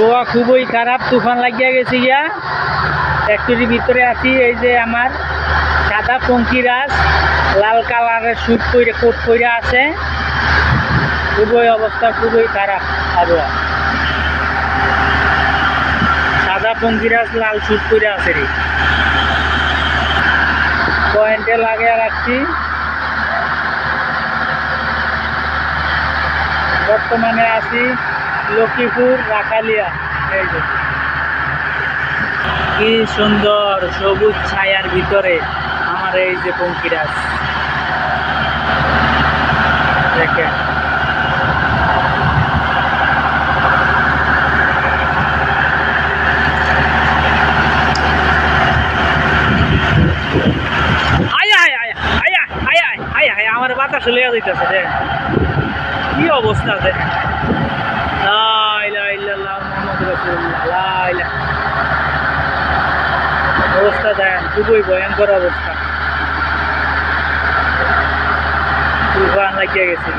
আবহাওয়া খুবই খারাপ, তুফান লাগিয়া গেছে গিয়া। ফ্যাক্টরির ভিতরে আছি, এই যে আমার সাদা পঙ্কিরাজ লাল কালারের স্যুট পরে কোট পরে আছে। খুবই অবস্থা, খুবই খারাপ আবহাওয়া। সাদা পঙ্কিরাজ লাল স্যুট পরে আছে রে। পয়েন্টে লাগিয়ে রাখছি। বর্তমানে আছি লক্ষ্মীপুর রাখালিয়া এই যে। কি সুন্দর সবুজ ছায়ার ভিতরে আমার এই যে পঙ্কিরাজ। দেখেন। আমার বাতাস লেগে যাইতেছে কি অবস্থা, দেখেন। রাসূলুল্লাহ অবস্থা দেখেন খুবই ভয়ঙ্কর অবস্থা তুফান লাগিয়ে গেছে।